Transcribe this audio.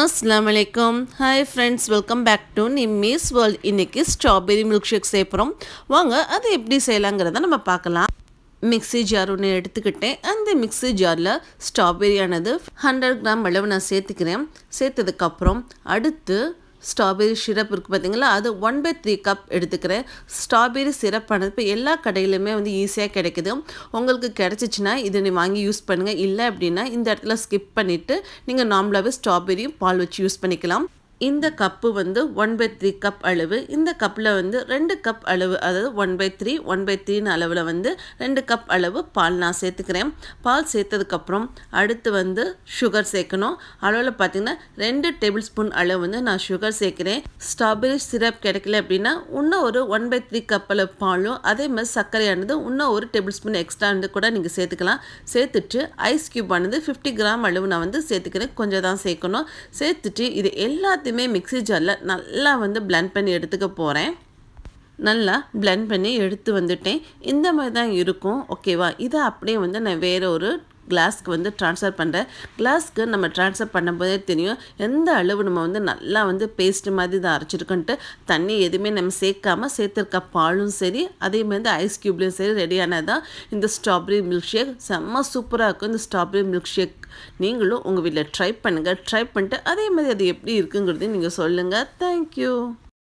அஸ்லாம் வலைக்கம் hi friends welcome back to Nimmi's world இன்றைக்கி ஸ்ட்ராபெரி மில்க் ஷேக் செய்யப்படுறோம் வாங்க அது எப்படி செய்யலாங்கிறத நம்ம பார்க்கலாம். மிக்ஸி ஜார் ஒன்று எடுத்துக்கிட்டேன். அந்த மிக்ஸி ஜாரில் ஸ்ட்ராபெரியானது ஹண்ட்ரட் கிராம் அளவு நான் சேர்த்துக்கிறேன். சேர்த்ததுக்கப்புறம் அடுத்து ஸ்ட்ராபெரி சிரப் இருக்குது பார்த்தீங்களா அது ஒன் பை த்ரீ கப் எடுத்துக்கிறேன். ஸ்ட்ராபெரி சிரப்பானது இப்போ எல்லா கடையிலுமே வந்து ஈஸியாக கிடைக்குது. உங்களுக்கு கிடச்சிச்சின்னா இதை நீ வாங்கி யூஸ் பண்ணுங்கள் இல்லை அப்படின்னா இந்த இடத்துல ஸ்கிப் பண்ணிவிட்டு நீங்கள் நார்மலாகவே ஸ்ட்ராபெரியும் பால் வச்சு யூஸ் பண்ணிக்கலாம். இந்த கப்பு வந்து ஒன் பை த்ரீ கப் அளவு. இந்த கப்பில் வந்து ரெண்டு கப் அளவு அதாவது one by three one by த்ரீன்னு அளவில் வந்து ரெண்டு கப் அளவு பால் நான் சேர்த்துக்கிறேன். பால் சேர்த்ததுக்கப்புறம் அடுத்து வந்து சுகர் சேர்க்கணும். அளவில் பார்த்திங்கன்னா ரெண்டு டேபிள் ஸ்பூன் அளவு வந்து நான் சுகர் சேர்க்குறேன். ஸ்ட்ராபெரி சிரப் கிடைக்கல அப்படின்னா இன்னும் ஒரு ஒன் பை த்ரீ கப் அளவு பாலும் அதே மாதிரி சர்க்கரையானது இன்னும் ஒரு டேபிள் ஸ்பூன் எக்ஸ்ட்ரா கூட நீங்கள் சேர்த்துக்கலாம். சேர்த்துட்டு ஐஸ் க்யூப் ஆனது ஃபிஃப்டி கிராம் அளவு நான் வந்து சேர்த்துக்கிறேன். கொஞ்சம் தான் சேர்க்கணும். சேர்த்துட்டு இது எல்லாத்தையும் எல்லாத்தையுமே மிக்சி ஜாரில் நல்லா வந்து பிளெண்ட் பண்ணி எடுத்துக்க போகிறேன் நல்லா பிளெண்ட் பண்ணி எடுத்து வந்துட்டேன். இந்த மாதிரி தான் இருக்கும். ஓகேவா இதை அப்படியே வந்து நான் வேறு ஒரு கிளாஸ்க்கு வந்து ட்ரான்ஸ்ஃபர் பண்ணுறேன் கிளாஸ்க்கு நம்ம ட்ரான்ஸ்ஃபர் பண்ணும்போதே தெரியும் எந்த அளவு நம்ம வந்து நல்லா வந்து பேஸ்ட் மாதிரி தான் அரைச்சிருக்கோன்ட்டு தண்ணி எதுவுமே நம்ம சேர்க்காமல் சேர்த்துருக்க பாலும் சரி அதே மாதிரி ஐஸ் க்யூப்லேயும் சரி ரெடியானதான் இந்த ஸ்ட்ராபெரி மில்க் ஷேக் செம்ம சூப்பராக இருக்கும் இந்த ஸ்ட்ராபெரி மில்க் ஷேக் நீங்களும் உங்கள் வீட்டில் ட்ரை பண்ணுங்கள் ட்ரை பண்ணிட்டு அதே மாதிரி அது எப்படி இருக்குங்கிறதையும் நீங்கள் சொல்லுங்கள் தேங்க்யூ